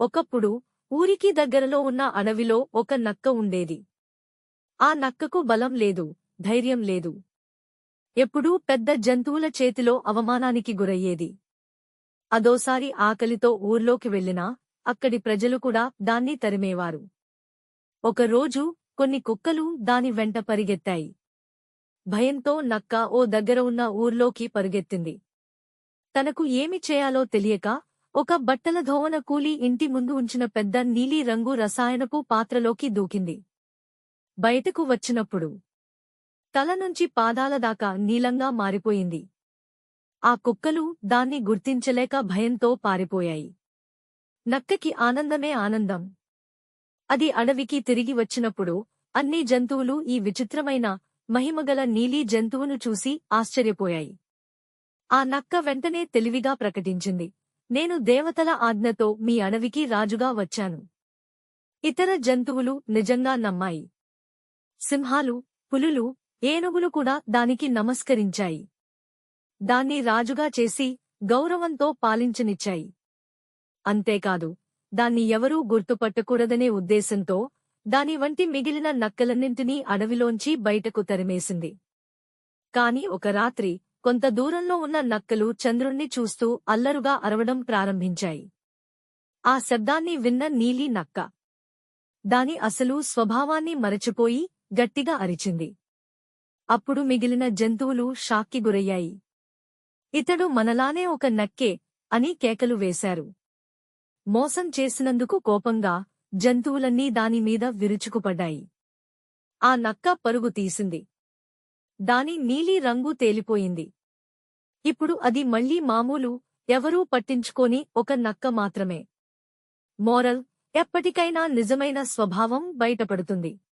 ఒకప్పుడు ఊరికి దగ్గరలో ఉన్న అడవిలో ఒక నక్క ఉండేది. ఆ నక్కకు బలం లేదు ధైర్యం లేదు. ఎప్పుడూ పెద్ద జంతువుల చేతిలో అవమానానికి గురయ్యేది. అదోసారి ఆకలితో ఊర్లోకి వెళ్ళినా అక్కడి ప్రజలు కూడా దాన్ని తరిమేవారు. ఒకరోజు కొన్ని కుక్కలు దాని వెంట పరిగెత్తాయి. భయంతో నక్క ఓ దగ్గర ఉన్న ఊర్లోకి పరుగెత్తింది. తనకు ఏమి చేయాలో తెలియక ఒక బట్టల ధోవన కూలి ఇంటి ముందు ఉంచిన పెద్ద నీలి రంగు రసాయనపు పాత్రలోకి దూకింది. బయటకు వచ్చినప్పుడు తల నుంచి పాదాల దాకా నీలంగా మారిపోయింది. ఆ కుక్కలు దాన్ని గుర్తించలేక భయంతో పారిపోయాయి. నక్కకి ఆనందమే ఆనందం. అది అడవికి తిరిగి వచ్చినప్పుడు అన్ని జంతువులు ఈ విచిత్రమైన మహిమగల నీలి జంతువును చూసి ఆశ్చర్యపోయాయి. ఆ నక్క వెంటనే తెలివిగా ప్రకటించింది. నేను దేవతల ఆజ్ఞతో మీ అడవికి రాజుగా వచ్చాను. ఇతర జంతువులు నిజంగా నమ్మాయి. సింహాలు పులులు ఏనుగులు కూడా దానికి నమస్కరించాయి. దాన్ని రాజుగా చేసి గౌరవంతో పాలించనిచ్చాయి. అంతేకాదు దాన్ని ఎవరూ గుర్తుపట్టకూడదనే ఉద్దేశంతో దాని వంటి మిగిలిన నక్కలన్నింటినీ అడవిలోంచి బయటకు తరిమేసింది. కాని ఒక రాత్రి కొంత దూరంలో ఉన్న నక్కలు చంద్రుణ్ణి చూస్తూ అల్లరుగా అరవడం ప్రారంభించాయి. ఆ శబ్దాన్ని విన్న నీలి నక్క. దాని అసలు స్వభావాన్ని మరచిపోయి గట్టిగా అరిచింది. అప్పుడు మిగిలిన జంతువులు షాక్కి గురయ్యాయి. ఇతడు మనలానే ఒక నక్కే అని కేకలు వేశారు. మోసం చేసినందుకు కోపంగా జంతువులన్నీ దానిమీద విరుచుకుపడ్డాయి. ఆ నక్క పరుగు తీసింది. దాని నీలి రంగు తేలిపోయింది. ఇప్పుడు అది మళ్ళీ మామూలు ఎవరూ పట్టించుకోని ఒక నక్క మాత్రమే. మోరల్ ఎప్పటికైనా నిజమైన స్వభావం బయటపడుతుంది.